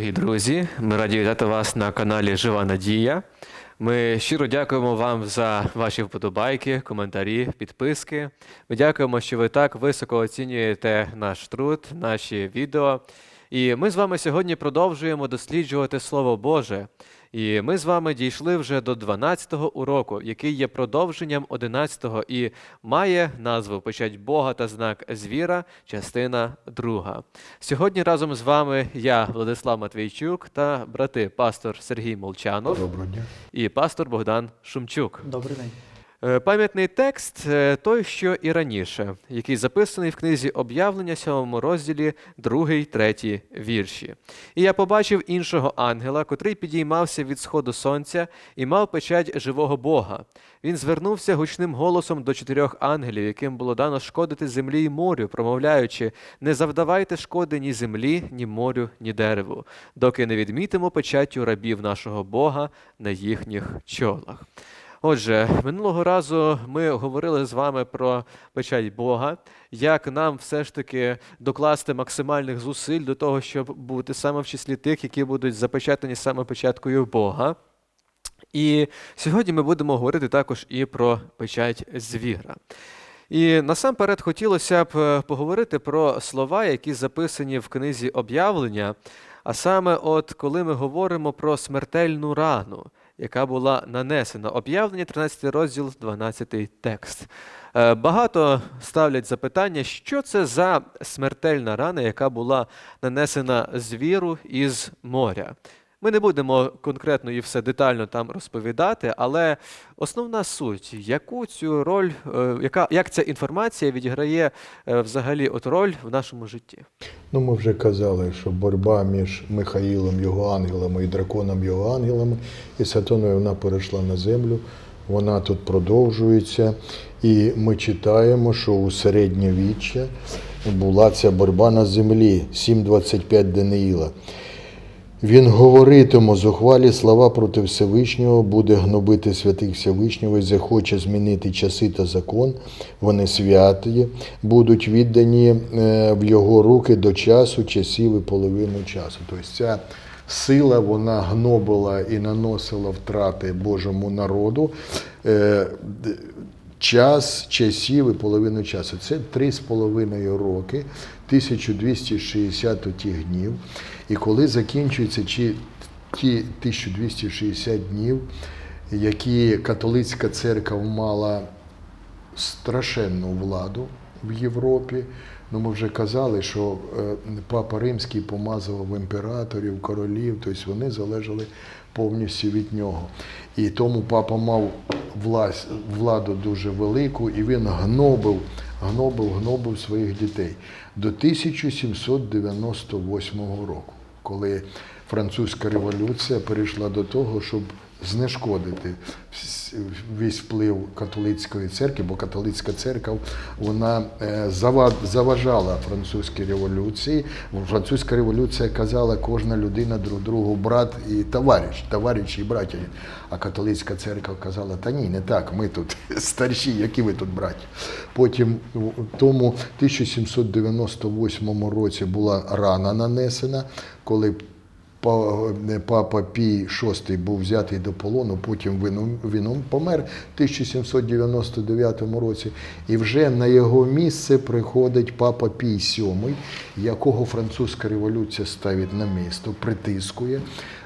Дорогі друзі, ми раді вітати вас на каналі Жива Надія. Ми щиро дякуємо вам за ваші вподобайки, коментарі, підписки. Ми дякуємо, що ви так високо оцінюєте наш труд, наші відео. І ми з вами сьогодні продовжуємо досліджувати Слово Боже. І ми з вами дійшли вже до 12-го уроку, який є продовженням 11-го і має назву Печать Бога та знак звіра, частина 2. Сьогодні разом з вами я, Владислав Матвійчук, та брати пастор Сергій Молчанов Доброго дня. і пастор Богдан Шумчук. Добрий день. Е, Пам'ятний текст е, той, що і раніше, який записаний в книзі об'явлення, 7 розділі, 2, 3 вірші. І я побачив іншого ангела, котрий підіймався від сходу сонця і мав печать живого Бога. Він звернувся гучним голосом до чотирьох ангелів, яким було дано шкодити землі й морю, промовляючи: не завдавайте шкоди ні землі, ні морю, ні дереву, доки не відмітимо печаттю рабів нашого Бога на їхніх чолах. Отже, минулого разу ми говорили з вами про печать Бога, як нам все ж таки докласти максимальних зусиль до того, щоб бути саме в числі тих, які будуть запечатані саме печаткою Бога. І сьогодні ми будемо говорити також і про печать звіра. І насамперед хотілося б е, поговорити про слова, які записані в книзі об'явлення. А саме, от коли ми говоримо про смертельну рану, яка була нанесена. Об'явлення 13 розділ, 12 текст. Е, Багато ставлять запитання, що це за смертельна рана, яка була нанесена звіру із моря. Ми не будемо конкретно і все детально там розповідати, але основна суть, яку цю роль, е, яка, як ця інформація відіграє е, взагалі от роль в нашому житті? Ну, ми вже казали, що боротьба між Михаїлом, його ангелами і драконом його ангелами, і сатаною вона перейшла на землю. Вона тут продовжується. І ми читаємо, що у середньовіччя була ця боротьба на землі 7.25 Даниїла. Він говоритиме зухвалі слова проти Всевишнього, буде гнобити святих Всевишнього і захоче змінити часи та закон. Вони святі, будуть віддані е, в його руки до часу, часів і половину часу. Тобто ця сила вона гнобила і наносила втрати Божому народу. Е, Час, часів і половину часу. Це три з половиною роки, 1260 отіх днів. І коли закінчуються ті 1260 днів, які католицька церква мала страшенну владу в Європі. Ну, ми вже казали, що е, Папа Римський помазував імператорів, королів, тобто вони залежали повністю від нього. І тому папа мав владу дуже велику, і він гнобив, гнобив, гнобив своїх дітей до 1798 року, коли французька революція перейшла до того, щоб знешкодити весь вплив католицької церкви, бо католицька церква вона е, заважала французькій революції. Французька революція казала, кожна людина друг другу брат і товариш, товариш і браття. А католицька церква казала, та ні, не так, ми тут старші, які ви тут браті. Потім тому 1798 році була рана нанесена, коли Папа Пій VI був взятий до полону, потім він, він помер в 1799 році. І вже на його місце приходить Папа Пій VII, якого французька революція ставить на місто, притискує.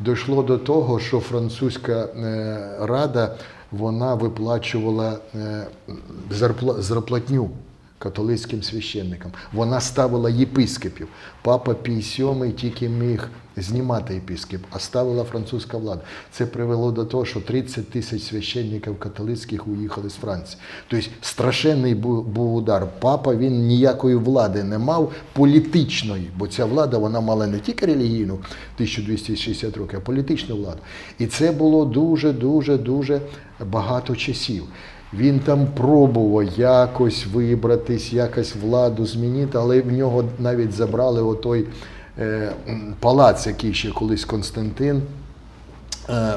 Дійшло до того, що французька е, рада вона виплачувала е, зарплатню католицьким священникам. Вона ставила єпископів. Папа Пій VII тільки міг знімати єпископ, а ставила французька влада. Це привело до того, що 30 тисяч священників католицьких уїхали з Франції. Тобто страшенний був удар. Папа він ніякої влади не мав політичної, бо ця влада вона мала не тільки релігійну 1260 років, а політичну владу. І це було дуже, дуже, дуже багато часів. Він там пробував якось вибратись, якось владу змінити, але в нього навіть забрали отой е, палац, який ще колись Константин е,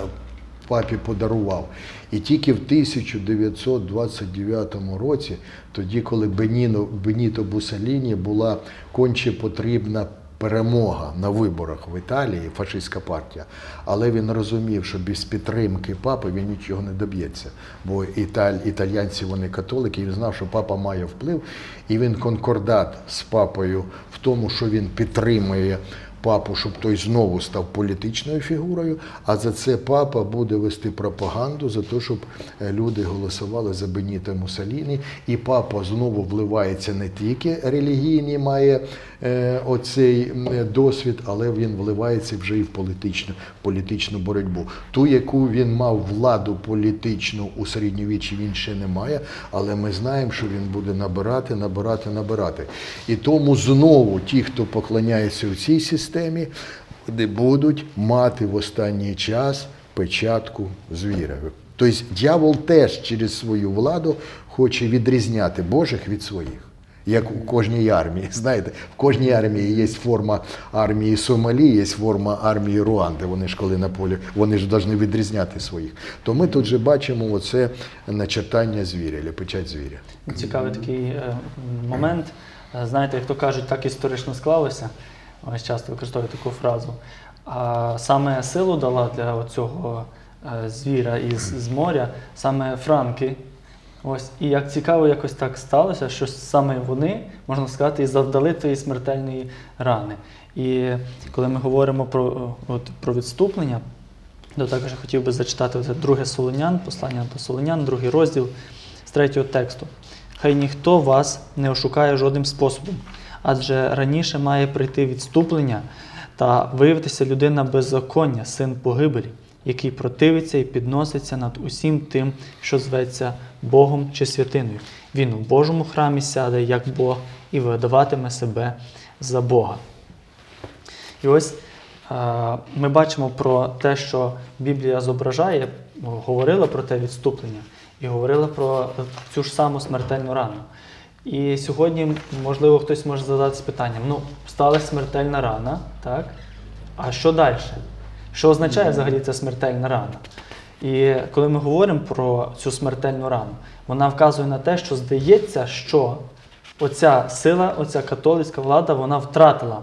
папі подарував. І тільки в 1929 році, тоді, коли Беніно, Беніто Бусаліні була конче потрібна перемога на виборах в Італії, фашистська партія. Але він розумів, що без підтримки папи він нічого не доб'ється. Бо італь, італьянці вони католики, і він знав, що папа має вплив, і він конкордат з папою в тому, що він підтримує папу, щоб той знову став політичною фігурою. А за це папа буде вести пропаганду за те, щоб е, люди голосували за Беніто Муссоліні. І папа знову вливається не тільки релігійний, має е, оцей досвід, але він вливається вже і в політичну, політичну боротьбу. Ту, яку він мав владу політичну у середньовіччі, він ще не має, але ми знаємо, що він буде набирати, набирати, набирати. І тому знову ті, хто поклоняється у цій системі, вони будуть мати в останній час печатку звіра. Тобто дьявол теж через свою владу хоче відрізняти Божих від своїх. Як у кожній армії. Знаєте, в кожній армії є форма армії Сомалі, є форма армії Руанди. Вони ж коли на полі, вони ж повинні відрізняти своїх. То ми тут же бачимо оце начертання звіря, печать звіря. Цікавий такий е, момент. Е, Знаєте, як то кажуть, так історично склалося. Ось часто використовую таку фразу. А саме силу дала для цього звіра із з моря, саме франки. Ось, і як цікаво, якось так сталося, що саме вони, можна сказати, і завдали тієї смертельної рани. І коли ми говоримо про, е, от, про відступлення, то також я хотів би зачитати оце друге Солонян, послання до Солонян, другий розділ з третього тексту. Хай ніхто вас не ошукає жодним способом, адже раніше має прийти відступлення та виявитися людина беззаконня, син погибелі, який противиться і підноситься над усім тим, що зветься Богом чи святиною. Він у Божому храмі сяде як Бог і видаватиме себе за Бога. І ось е, ми бачимо про те, що Біблія зображає, говорила про те відступлення і говорила про цю ж саму смертельну рану. І сьогодні, можливо, хтось може задатися питанням: ну, сталася смертельна рана, так? А що далі? Що означає взагалі ця смертельна рана? І коли ми говоримо про цю смертельну рану, вона вказує на те, що здається, що оця сила, оця католицька влада, вона втратила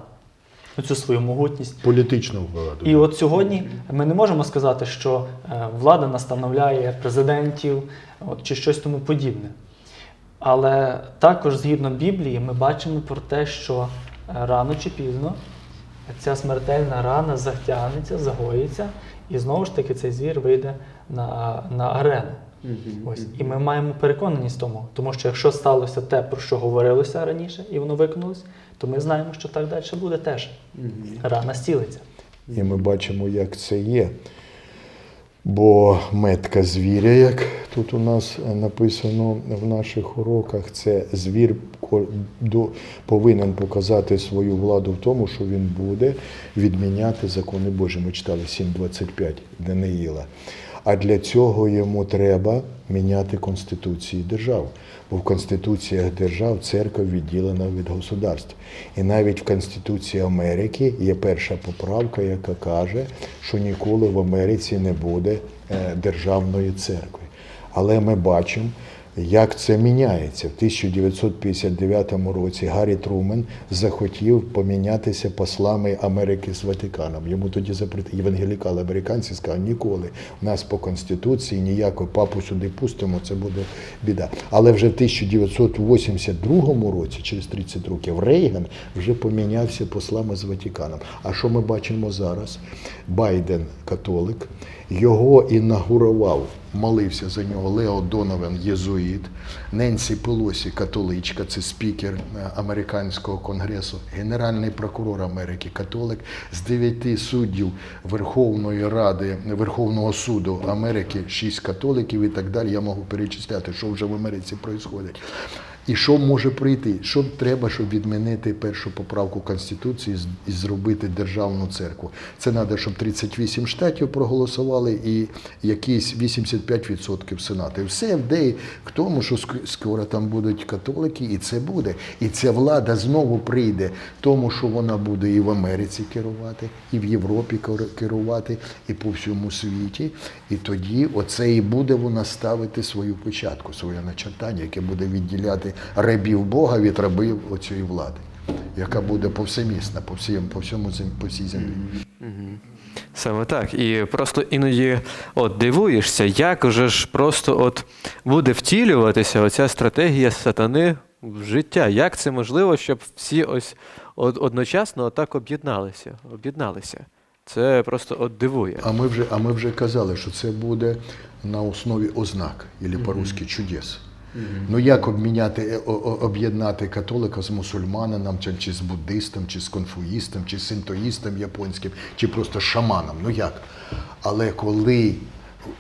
цю свою могутність. Політичну владу. І от сьогодні ми не можемо сказати, що е, влада настановляє президентів от, чи щось тому подібне. Але також, згідно Біблії, ми бачимо про те, що е, рано чи пізно ця смертельна рана затягнеться, загоїться, і знову ж таки цей звір вийде на, на арену. Ось. І ми маємо переконаність тому, тому що якщо сталося те, про що говорилося раніше, і воно виконалось, то ми знаємо, що так далі буде теж. Рана стілиться. І ми бачимо, як це є. Бо метка звіря, як тут у нас написано в наших уроках, це звір повинен показати свою владу в тому, що він буде відміняти закони Божі. Ми читали 7.25 Даниїла. А для цього йому треба міняти конституції держав. Бо в конституціях держав церква відділена від государств. І навіть в Конституції Америки є перша поправка, яка каже, що ніколи в Америці не буде е, державної церкви. Але ми бачимо, як це міняється. В 1959 році Гаррі Трумен захотів помінятися послами Америки з Ватиканом. Йому тоді запретили євангелікали американці сказали, ніколи нас по конституції ніякого папу сюди пустимо, це буде біда. Але вже в 1982 році, через 30 років, Рейган вже помінявся послами з Ватиканом. А що ми бачимо зараз? Байден католик, його інаугурував, молився за нього Лео Донован, єзуїт, Ненсі Пелосі, католичка, це спікер е, американського конгресу, генеральний прокурор Америки, католик, з дев'яти суддів Верховної Ради, Верховного суду Америки, шість католиків і так далі. Я можу перечисляти, що вже в Америці відбувається. І що може прийти? Що треба, щоб відмінити першу поправку Конституції і зробити державну церкву? Це треба, щоб 38 штатів проголосували і якісь 85% Сенату. Все вдає к тому, що ск- скоро там будуть католики, і це буде. І ця влада знову прийде, тому що вона буде і в Америці керувати, і в Європі кер- керувати, і по всьому світі. І тоді оце і буде вона ставити свою початку, своє начертання, яке буде відділяти рабів Бога від рабів оцієї влади. яка буде повсемісна по всім, по всьому по всій землі. Саме так. І просто іноді от дивуєшся, як же ж просто от буде втілюватися оця стратегія сатани в життя. Як це можливо, щоб всі ось од- одночасно отак об'єдналися? об'єдналися? Це просто от дивує. А ми вже, а ми вже казали, що це буде на основі ознак, або по-русски чудес. Ну як обміняти, е, об'єднати католика з мусульманином, чи, з буддистом, чи з конфуїстом, чи синтоїстом японським, чи просто шаманом? Ну як? Але коли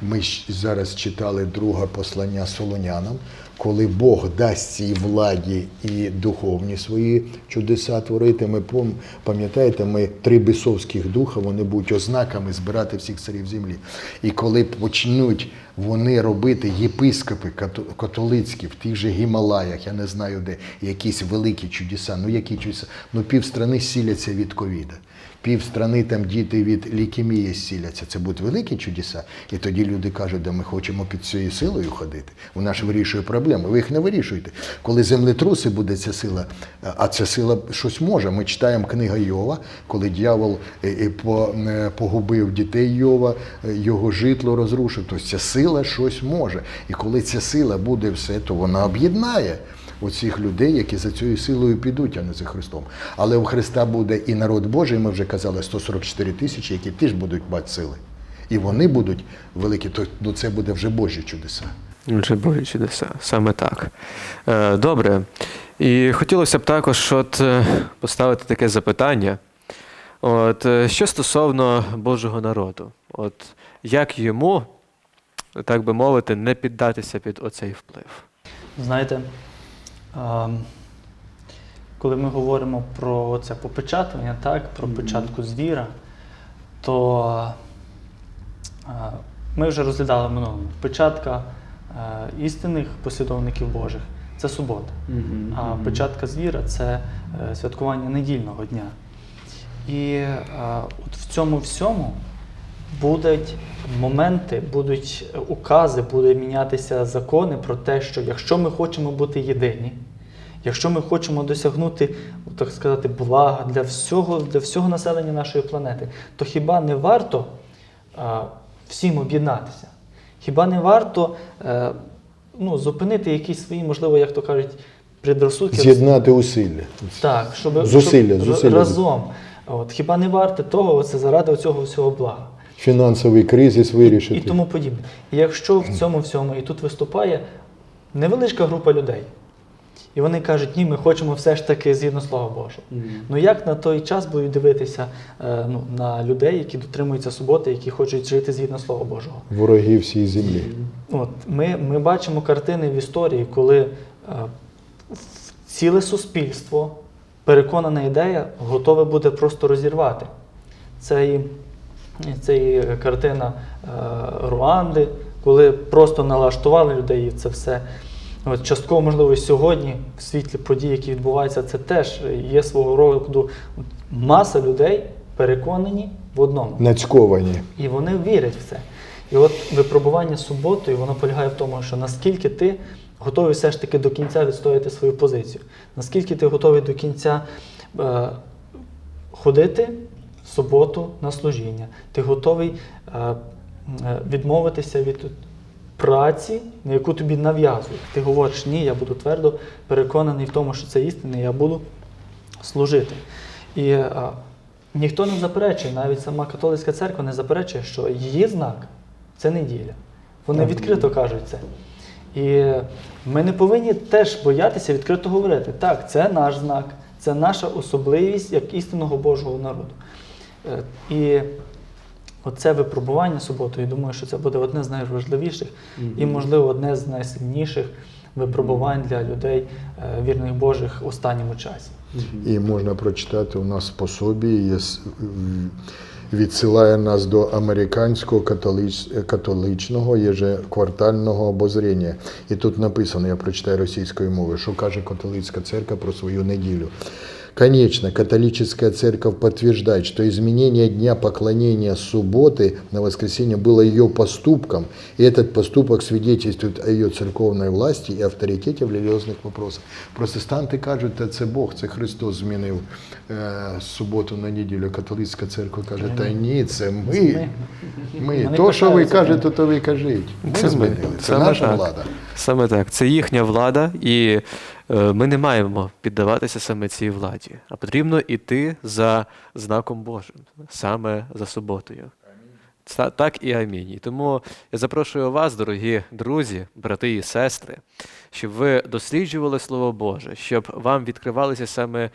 ми зараз читали друге послання Солонянам, коли Бог дасть цій владі і духовні свої чудеса творити, ми пам'ятаєте, ми три бісовських духа, вони будуть ознаками збирати всіх царів землі. І коли почнуть вони робити єпископи католицькі в тих же Гімалаях, я не знаю де, якісь великі чудеса, ну які чудеса, ну півстрани сіляться від ковіда. Півстрани там діти від лікемії зціляться. Це будуть великі чудеса. І тоді люди кажуть, да ми хочемо під цією силою ходити. Вона ж вирішує проблеми. Ви їх не вирішуєте. Коли землетруси буде ця сила, а ця сила щось може. Ми читаємо книга Йова, коли дьявол е, е, е, погубив дітей Йова, його житло розрушив. Тобто ця сила щось може. І коли ця сила буде все, то вона об'єднає оцих людей, які за цією силою підуть, а не за Христом. Але у Христа буде і народ Божий, ми вже казали, 144 тисячі, які теж будуть мати сили. І вони будуть великі, то ну, це буде вже Божі чудеса. Вже Божі чудеса, саме так. Е, Добре. І хотілося б також от, е, поставити таке запитання. От, е, що стосовно Божого народу, от, як йому, так би мовити, не піддатися під оцей вплив? Знаєте, коли ми говоримо про це попечатування, так, про печатку звіра, то ми вже розглядали минулому. Печатка е, істинних послідовників Божих це субота. А печатка звіра це е, святкування недільного дня. І е, от в цьому всьому будуть моменти, будуть укази, будуть мінятися закони про те, що якщо ми хочемо бути єдині, якщо ми хочемо досягнути, так сказати, блага для всього, для всього населення нашої планети, то хіба не варто е, всім об'єднатися? Хіба не варто е, ну, зупинити якісь свої, можливо, як то кажуть, предрозсудки? З'єднати усилля. Так, щоб, Зусилля, щоб зусилля. разом. От, хіба не варте того, оце заради цього всього блага? Фінансовий кризис вирішити. І тому подібне. І якщо в цьому всьому і тут виступає невеличка група людей, і вони кажуть, ні, ми хочемо все ж таки згідно Слова Божого. Ну як на той час будуть дивитися е, ну, на людей, які дотримуються суботи, які хочуть жити згідно Слова Божого? Вороги всій землі. От, ми, ми бачимо картини в історії, коли е, ціле суспільство, переконана ідея, готове буде просто розірвати. Це і, це і картина е, Руанди, коли просто налаштували людей і це все. От, частково, можливо, і сьогодні, в світлі подій, які відбуваються, це теж є свого роду маса людей переконані в одному. Нацьковані. І вони вірять в це. І от випробування суботою, воно полягає в тому, що наскільки ти готовий все ж таки до кінця відстояти свою позицію, наскільки ти готовий до кінця е, ходити суботу на служіння, ти готовий е, е, відмовитися від праці, на яку тобі нав'язують. Ти говориш, ні, я буду твердо переконаний в тому, що це істина, я буду служити. І е, ніхто не заперечує, навіть сама католицька церква не заперечує, що її знак це неділя. Вони відкрито кажуть це. І ми не повинні теж боятися відкрито говорити. Так, це наш знак, це наша особливість як істинного Божого народу. Е, І оце випробування суботою, думаю, що це буде одне з найважливіших і, можливо, одне з найсильніших випробувань для людей, е, вірних Божих у останньому часі. І можна прочитати у нас в пособі, є, відсилає нас до американського католич, католичного єжеквартального обозріння. І тут написано, я прочитаю російською мовою, що каже католицька церква про свою неділю. Конечно, католическая церковь подтверждает, что изменение дня поклонения субботы на воскресенье было ее поступком, и этот поступок свидетельствует о ее церковной власти и авторитете в релігіозних вопросах. Протестанти кажуть, та це Бог, це Христос змінив е, суботу на неділю. Католицька церква каже, та ні, це ми. Ми. Ми. Вони То, що ви питаються, кажете, то ви кажіть. Ми Це ми. змінили. Це Саме наша так. влада. Саме так, це їхня влада, і е, ми не маємо піддаватися саме цій владі, а потрібно йти за знаком Божим, саме за суботою. Так і амінь. І тому я запрошую вас, дорогі друзі, брати і сестри, щоб ви досліджували Слово Боже, щоб вам відкривалися саме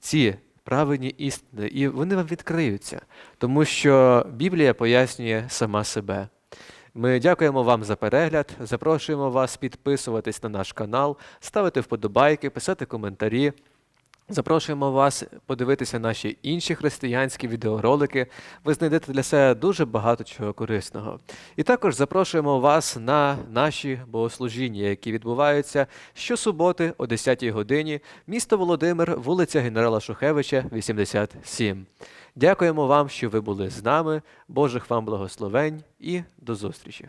ці правильні істини, і вони вам відкриються, тому що Біблія пояснює сама себе. Ми дякуємо вам за перегляд. Запрошуємо вас підписуватись на наш канал, ставити вподобайки, писати коментарі. Запрошуємо вас подивитися наші інші християнські відеоролики. Ви знайдете для себе дуже багато чого корисного. І також запрошуємо вас на наші богослужіння, які відбуваються щосуботи о 10-й годині, місто Володимир, вулиця генерала Шухевича, 87. Дякуємо вам, що ви були з нами. Божих вам благословень і до зустрічі!